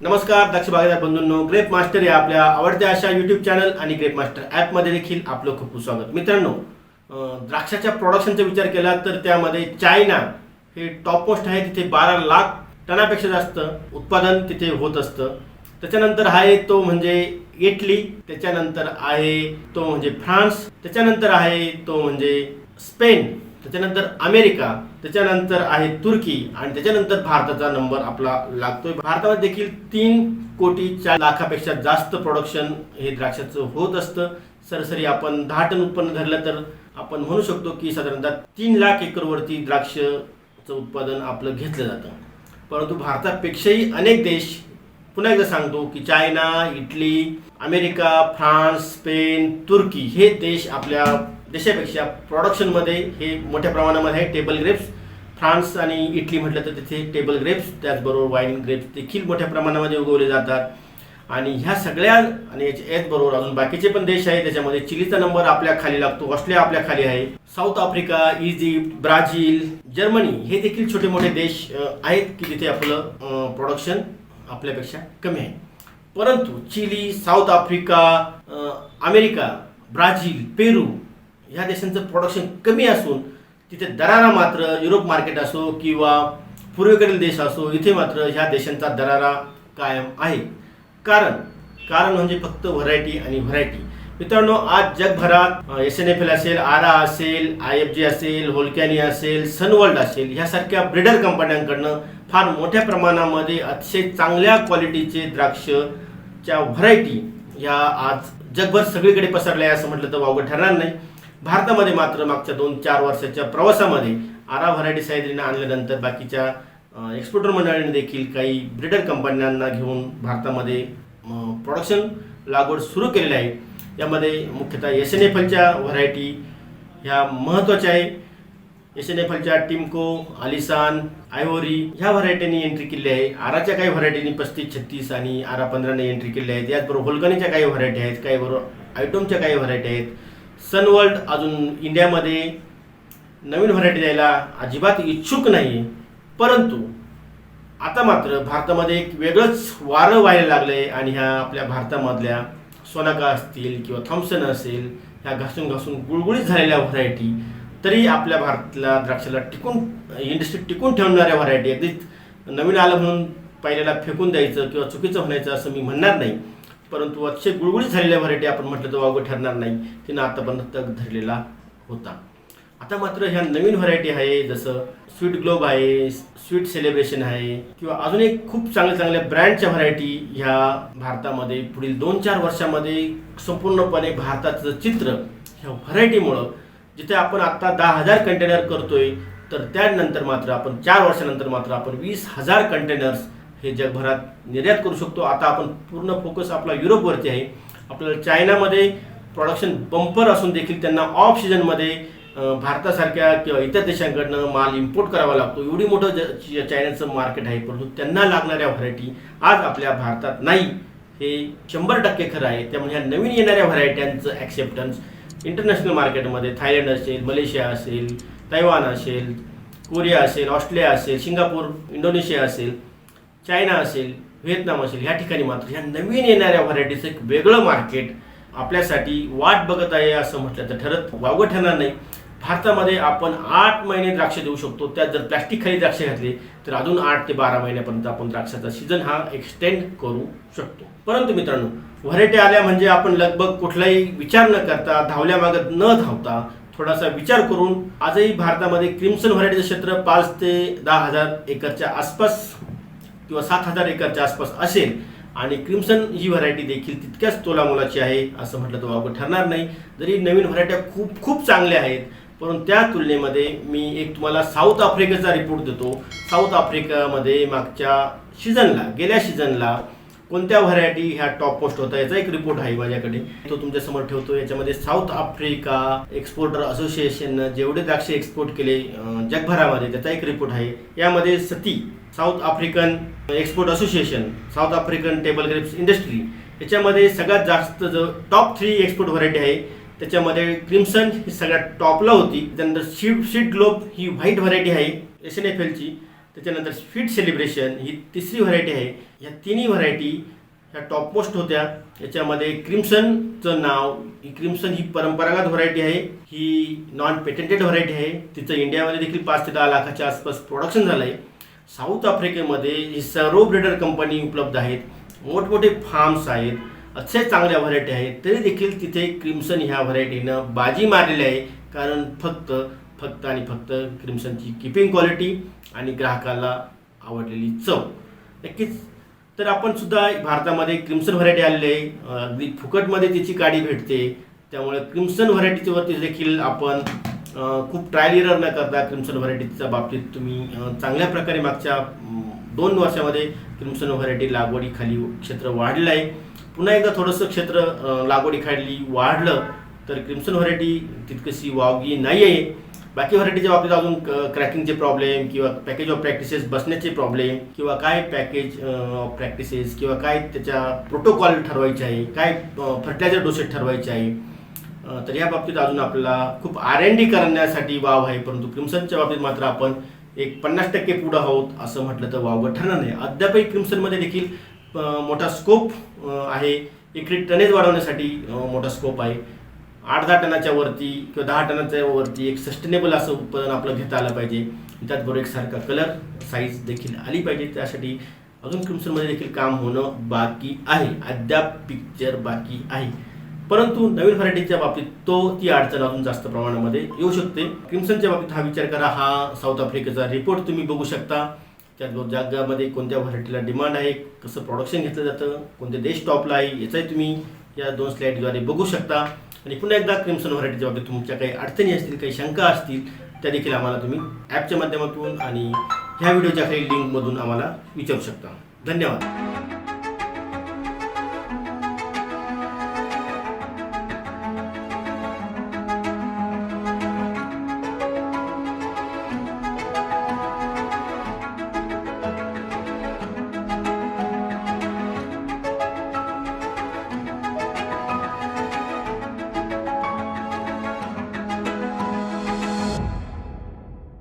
नमस्कार दक्ष बागेदार बंधूंनो. Grep master या आपल्या आवडत्या अशा यूट्यूब चॅनल आणि ग्रेप मास्टर ॲपमध्ये देखील आपलं खूप खूप स्वागत. मित्रांनो द्राक्षाच्या प्रोडक्शनचा विचार केला तर त्यामध्ये चायना हे टॉप मोस्ट आहे तिथे बारा लाख टनापेक्षा जास्त उत्पादन तिथे होत असतं. त्याच्यानंतर आहे तो म्हणजे इटली त्याच्यानंतर आहे तो म्हणजे फ्रान्स त्याच्यानंतर आहे तो म्हणजे स्पेन त्याच्यानंतर अमेरिका त्याच्यानंतर आहे तुर्की आणि त्याच्यानंतर भारताचा नंबर आपला लागतोय. भारतामध्ये देखील तीन कोटी चार लाखापेक्षा जास्त प्रोडक्शन हे द्राक्षाचं होत असतं. सरासरी आपण दहा टन उत्पन्न धरलं तर आपण म्हणू शकतो की साधारणतः तीन लाख एकरवरती द्राक्षचं उत्पादन आपलं घेतलं जातं. परंतु भारतापेक्षाही अनेक देश पुन्हा एकदा सांगतो की China Italy America France Spain तुर्की हे देश आपल्या देशापेक्षा प्रॉडक्शनमध्ये हे मोठ्या प्रमाणामध्ये आहे. टेबल ग्रेप्स फ्रान्स आणि इटली म्हटलं तर तिथे टेबल ग्रेप्स त्याचबरोबर वाईन ग्रेप्स देखील मोठ्या प्रमाणामध्ये उगवले जातात. आणि ह्या सगळ्या आणि याच्या याचबरोबर अजून बाकीचे पण देश आहे त्याच्यामध्ये चिलीचा नंबर आपल्या खाली लागतो. ऑस्ट्रेलिया आपल्या खाली आहे. South Africa Egypt Brazil Germany हे देखील छोटे मोठे देश आहेत की जिथे आपलं प्रोडक्शन आपल्यापेक्षा कमी आहे. परंतु Chile South Africa America Brazil Peru ह्या देशांचं प्रोडक्शन कमी असून तिथे दरारा मात्र युरोप मार्केट असो किंवा पूर्वेकडील देश असो इथे मात्र ह्या देशांचा दरारा कायम आहे. कारण कारण म्हणजे फक्त व्हरायटी आणि व्हरायटी मित्रांनो आज जगभरात एस एन एफ एल असेल आरा असेल आय एफ जी असेल होलकॅनी असेल सनवर्ल्ड असेल ह्यासारख्या ब्रिडर कंपन्यांकडनं फार मोठ्या प्रमाणामध्ये अतिशय चांगल्या क्वालिटीचे द्राक्षच्या व्हरायटी ह्या आज जगभर सगळीकडे पसरल्या आहे असं म्हटलं तर वावगं ठरणार नाही. भारतामध्ये मात्र मागच्या दोन चार वर्षाच्या प्रवासामध्ये आरा व्हरायटी सायद्रीनं आणल्यानंतर बाकीच्या एक्सपोर्टर मंडळींनी देखील काही ब्रिटन कंपन्यांना घेऊन भारतामध्ये प्रोडक्शन लागवड सुरू केलेली आहे. यामध्ये मुख्यतः एस एन एफ एलच्या व्हरायटी ह्या महत्त्वाच्या आहे. एस एन एफ एलच्या टिमको आलिसान आयवोरी ह्या व्हरायटीनी एंट्री केली आहे. आराच्या काही व्हरायटीनी पस्तीस छत्तीस आणि आरा पंधराने एंट्री केली आहे. त्याचबरोबर होलकनीच्या काही व्हरायटी आहेत काही बरोबर आयटोमच्या काही व्हरायटी आहेत. सनवर्ल्ड अजून इंडियामध्ये नवीन व्हरायटी द्यायला अजिबात इच्छुक नाही. परंतु आता मात्र भारतामध्ये एक वेगळंच वारं व्हायला लागलं आहे आणि ह्या आपल्या भारतामधल्या सोनाका असतील किंवा थॉम्सन असेल ह्या घासून घासून गुळगुळीत झालेल्या व्हरायटी तरी आपल्या भारताला द्राक्षाला टिकून इंडस्ट्री टिकून ठेवणाऱ्या व्हरायटी अगदीच नवीन आलं म्हणून पहिल्याला फेकून द्यायचं किंवा चुकीचं म्हणायचं असं मी म्हणणार नाही. परंतु अतिशय गुळगुळीत झालेल्या व्हरायटी आपण म्हटलं तर वावगं ठरणार नाही. तिनं आतापर्यंत तग धरलेला होता. आता मात्र ह्या नवीन व्हरायटी आहे जसं स्वीट ग्लोब आहे स्वीट सेलिब्रेशन आहे किंवा अजून एक खूप चांगल्या चांगल्या ब्रँडच्या व्हरायटी ह्या भारतामध्ये पुढील दोन चार वर्षामध्ये संपूर्णपणे भारताचं चित्र ह्या व्हरायटीमुळं जिथे आपण आत्ता दहा हजार कंटेनर करतोय तर त्यानंतर मात्र आपण चार वर्षानंतर मात्र आपण वीस हजार कंटेनर्स हे जगभरात निर्यात करू शकतो. आता आपण पूर्ण फोकस आपला युरोपवरती आहे. आपल्याला चायनामध्ये प्रोडक्शन बंपर असून देखील त्यांना ऑफ सीझनमध्ये भारतासारख्या किंवा इतर देशांकडनं माल इम्पोर्ट करावा लागतो. एवढी मोठं ज- चायनाचं मार्केट आहे. परंतु त्यांना लागणाऱ्या व्हरायटी आज आपल्या भारतात नाही. हे शंभर टक्के खरं आहे. त्यामुळे ह्या नवीन येणाऱ्या व्हरायट्यांचं ॲक्सेप्टन्स इंटरनॅशनल मार्केटमध्ये थायलंड असेल मलेशिया असेल तैवान असेल कोरिया असेल ऑस्ट्रेलिया असेल सिंगापूर इंडोनेशिया असेल चायना असेल व्हिएतनाम असेल ह्या ठिकाणी मात्र ह्या नवीन येणाऱ्या व्हरायटीचं एक वेगळं मार्केट आपल्यासाठी वाट बघत आहे असं म्हटलं तर ठरत वावगं ठरणार नाही. भारतामध्ये आपण आठ महिने द्राक्ष देऊ शकतो त्यात जर प्लॅस्टिक खाली द्राक्ष घातले तर अजून आठ ते बारा महिन्यापर्यंत आपण द्राक्षाचा सीझन हा एक्सटेंड करू शकतो. परंतु मित्रांनो व्हरायटी आल्या म्हणजे आपण लगभग कुठलाही विचार न करता धावल्या मागत न धावता थोडासा विचार करून आजही भारतामध्ये क्रिम्सन व्हरायटीचं क्षेत्र पाच ते दहा हजार एकरच्या आसपास किंवा सात हजार एकरच्या आसपास असेल आणि क्रिम्सन ही व्हरायटी देखील तितक्याच तोलामोलाची आहे असं म्हटलं तर वावगं ठरणार नाही. जरी नवीन व्हरायट्या खूप खूप चांगल्या आहेत परंतु त्या तुलनेमध्ये मी एक तुम्हाला साऊथ आफ्रिकेचा रिपोर्ट देतो. साऊथ आफ्रिकामध्ये मागच्या सीझनला गेल्या सीझनला कोणत्या व्हरायटी ह्या टॉप पोस्ट होता याचा एक रिपोर्ट आहे माझ्याकडे. तो तुमच्यासमोर ठेवतो. याच्यामध्ये साऊथ आफ्रिका एक्सपोर्टर असोसिएशननं जेवढे द्राक्षे एक्सपोर्ट केले जगभरामध्ये त्याचा एक रिपोर्ट आहे. यामध्ये SATI South African export association South African table grapes industry याच्यामध्ये सगळ्यात जास्त जो टॉप थ्री एक्सपोर्ट व्हरायटी आहे त्याच्यामध्ये क्रिम्सन ही सगळ्यात टॉपला होती त्यानंतर शीट शीट ग्लोब ही व्हाईट व्हरायटी आहे एस एन एफ एलची त्याच्यानंतर स्वीट सेलिब्रेशन ही तिसरी व्हरायटी आहे या तिन्ही व्हरायटी ह्या टॉपमोस्ट होत्या याच्यामध्ये क्रिम्सनचं नाव ही क्रिम्सन ही परंपरागत व्हरायटी आहे ही नॉन पेटेंटेड व्हरायटी आहे तिचं इंडियामध्ये देखील पाच ते दहा लाखाच्या आसपास प्रोडक्शन झालं आहे साऊथ आफ्रिकेमध्ये ही सर्व ब्रिडर कंपनी उपलब्ध आहेत. मोठमोठे फार्म्स आहेत. असे चांगल्या व्हरायटी आहेत. तरी देखील तिथे क्रिम्सन ह्या व्हरायटीनं बाजी मारलेली आहे. कारण फक्त फक्त आणि फक्त क्रिम्सनची किपिंग क्वालिटी आणि ग्राहकाला आवडलेली चव. नक्कीच. तर आपण सुद्धा भारतामध्ये क्रिम्सन व्हरायटी आलेली आहे. अगदी फुकटमध्ये तिची काडी भेटते. त्यामुळे क्रिम्सन व्हरायटीच्या वरती देखील आपण खूप ट्रायल इरर न करता क्रिम्सन व्हरायटीच्या बाबतीत तुम्ही चांगल्या प्रकारे मागच्या दोन वर्षामध्ये क्रिम्सन व्हरायटी लागवडीखाली क्षेत्र वाढलं आहे पुन्हा एकदा थोडंसं क्षेत्र लागवडीखाली वाढलं तर क्रिम्सन व्हरायटी तितकशी वावगी नाही आहे बाकी व्हरायटीच्या बाबतीत अजून क्रॅकिंगचे प्रॉब्लेम किंवा पॅकेज ऑफ प्रॅक्टिसेस बसण्याचे प्रॉब्लेम किंवा काय पॅकेज ऑफ प्रॅक्टिसेस किंवा काय त्याच्या प्रोटोकॉल ठरवायचे आहे काय फर्टिलायझर डोसेस ठरवायचे आहे तर या बाबतीत अजून आपल्याला खूप आर एन डी करण्यासाठी वाव आहे परंतु क्रिम्सनच्या बाबतीत मात्र आपण एक पन्नास टक्के पुढं आहोत असं म्हटलं तर वावगं ठरणार नाही. अद्यापही क्रिम्सनमध्ये देखील मोठा स्कोप आहे. इकडे टनेज वाढवण्यासाठी मोठा स्कोप आहे. आठ दहा टनाच्या वरती किंवा दहा टनाच्या वरती एक सस्टेनेबल असं उत्पादन आपलं घेता आलं पाहिजे. त्याचबरोबर एकसारखा कलर साईज देखील आली पाहिजे. त्यासाठी अजून क्रिम्सनमध्ये देखील काम होणं बाकी आहे. अद्याप पिक्चर बाकी आहे. परंतु नवीन व्हरायटीच्या बाबतीत तो ती अडचण अजून जास्त प्रमाणामध्ये येऊ शकते. क्रिम्सनच्या बाबतीत हा विचार करा. हा साऊथ आफ्रिकेचा रिपोर्ट तुम्ही बघू शकता. त्या जगामध्ये कोणत्या व्हरायटीला डिमांड आहे कसं प्रोडक्शन घेतलं जातं कोणते देश टॉपला आहे याचाही तुम्ही या दोन स्लाईडद्वारे बघू शकता. आणि पुन्हा एकदा क्रिम्सन व्हरायटीच्या बाबतीत तुमच्या काही अडचणी असतील काही शंका असतील त्या देखील आम्हाला तुम्ही ॲपच्या माध्यमातून आणि ह्या व्हिडिओच्या खाली लिंकमधून आम्हाला विचारू शकता. धन्यवाद.